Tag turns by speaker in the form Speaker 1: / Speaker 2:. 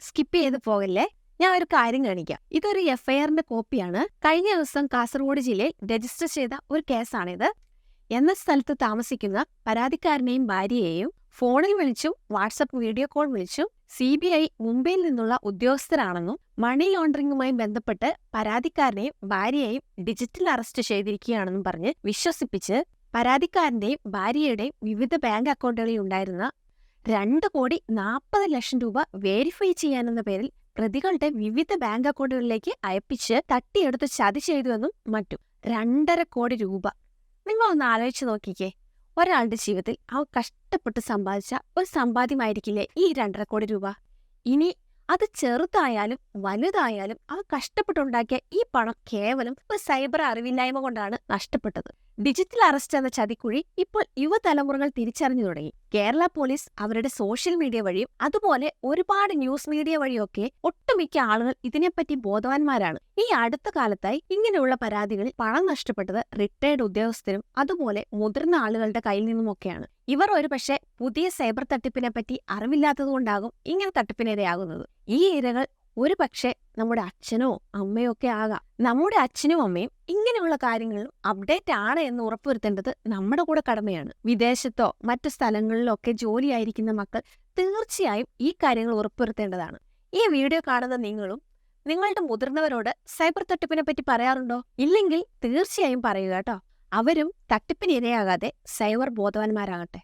Speaker 1: Skip ചെയ്ത് പോകല്ലേ? ഞാൻ ഒരു കാര്യം കാണിക്കാം. ഇതൊരു എഫ്ഐആറിന്റെ കോപ്പിയാണ്. കഴിഞ്ഞ ദിവസം കാസർഗോഡ് ജില്ലയിൽ രജിസ്റ്റർ ചെയ്ത ഒരു കേസാണിത്. എന്ന സ്ഥലത്ത് താമസിക്കുന്ന പരാതിക്കാരനെയും ഭാര്യയെയും ഫോണിൽ വിളിച്ചും വാട്സപ്പ് വീഡിയോ കോൾ വിളിച്ചും സി ബി ഐ മുംബൈയിൽ നിന്നുള്ള ഉദ്യോഗസ്ഥരാണെന്നും മണി ലോണ്ടറിംഗുമായി ബന്ധപ്പെട്ട് പരാതിക്കാരനെയും ഭാര്യയെയും ഡിജിറ്റൽ അറസ്റ്റ് ചെയ്തിരിക്കുകയാണെന്നും പറഞ്ഞ് വിശ്വസിപ്പിച്ച് പരാതിക്കാരന്റെയും ഭാര്യയുടെയും വിവിധ ബാങ്ക് അക്കൗണ്ടുകളിൽ ഉണ്ടായിരുന്ന രണ്ട് കോടി നാൽപ്പത് ലക്ഷം രൂപ വേരിഫൈ ചെയ്യാനെന്ന പേരിൽ പ്രതികളുടെ വിവിധ ബാങ്ക് അക്കൗണ്ടുകളിലേക്ക് അയപ്പിച്ച് തട്ടിയെടുത്ത് ചതി ചെയ്തുവെന്നും മറ്റും. രണ്ടര കോടി രൂപ. നിങ്ങളൊന്ന് ആലോചിച്ച് നോക്കിക്കേ. ഒരാളുടെ ജീവിതത്തിൽ അവ കഷ്ടപ്പെട്ട് സമ്പാദിച്ച ഒരു സമ്പാദ്യമായിരിക്കില്ലേ ഈ രണ്ടര കോടി രൂപ? ഇനി അത് ചെറുതായാലും വലുതായാലും അവ കഷ്ടപ്പെട്ടുണ്ടാക്കിയ ഈ പണം കേവലം ഒരു സൈബർ അറിവില്ലായ്മ കൊണ്ടാണ് നഷ്ടപ്പെട്ടത്. ഡിജിറ്റൽ അറസ്റ്റ് എന്ന ചതിക്കുഴി ഇപ്പോൾ യുവതലമുറകൾ തിരിച്ചറിഞ്ഞു തുടങ്ങി. കേരള പോലീസ് അവരുടെ സോഷ്യൽ മീഡിയ വഴിയും അതുപോലെ ഒരുപാട് ന്യൂസ് മീഡിയ വഴിയൊക്കെ ഒട്ടുമിക്ക ആളുകൾ ഇതിനെപ്പറ്റി ബോധവാന്മാരാണ്. ഈ അടുത്ത കാലത്തായി ഇങ്ങനെയുള്ള പരാതികളിൽ പണം നഷ്ടപ്പെട്ടത് റിട്ടയർഡ് ഉദ്യോഗസ്ഥരും അതുപോലെ മുതിർന്ന ആളുകളുടെ കയ്യിൽ നിന്നുമൊക്കെയാണ്. ഇവർ ഒരുപക്ഷെ പുതിയ സൈബർ തട്ടിപ്പിനെ പറ്റി അറിവില്ലാത്തതുകൊണ്ടാകും ഇങ്ങനെ തട്ടിപ്പിനിരയാകുന്നത്. ഈ ഇരകൾ ഒരു പക്ഷേ നമ്മുടെ അച്ഛനോ അമ്മയോ ഒക്കെ ആകാം. നമ്മുടെ അച്ഛനും അമ്മയും ഇങ്ങനെയുള്ള കാര്യങ്ങളിലും അപ്ഡേറ്റ് ആണ് എന്ന് ഉറപ്പുവരുത്തേണ്ടത് നമ്മുടെ കൂടെ കടമയാണ്. വിദേശത്തോ മറ്റു സ്ഥലങ്ങളിലോ ഒക്കെ ജോലിയായിരിക്കുന്ന മക്കൾ തീർച്ചയായും ഈ കാര്യങ്ങൾ ഉറപ്പുവരുത്തേണ്ടതാണ്. ഈ വീഡിയോ കാണുന്ന നിങ്ങളും നിങ്ങളുടെ മുതിർന്നവരോട് സൈബർ തട്ടിപ്പിനെ പറ്റി പറയാറുണ്ടോ? ഇല്ലെങ്കിൽ തീർച്ചയായും പറയുക കേട്ടോ. അവരും തട്ടിപ്പിന് ഇരയാകാതെ സൈബർ ബോധവാന്മാരാകട്ടെ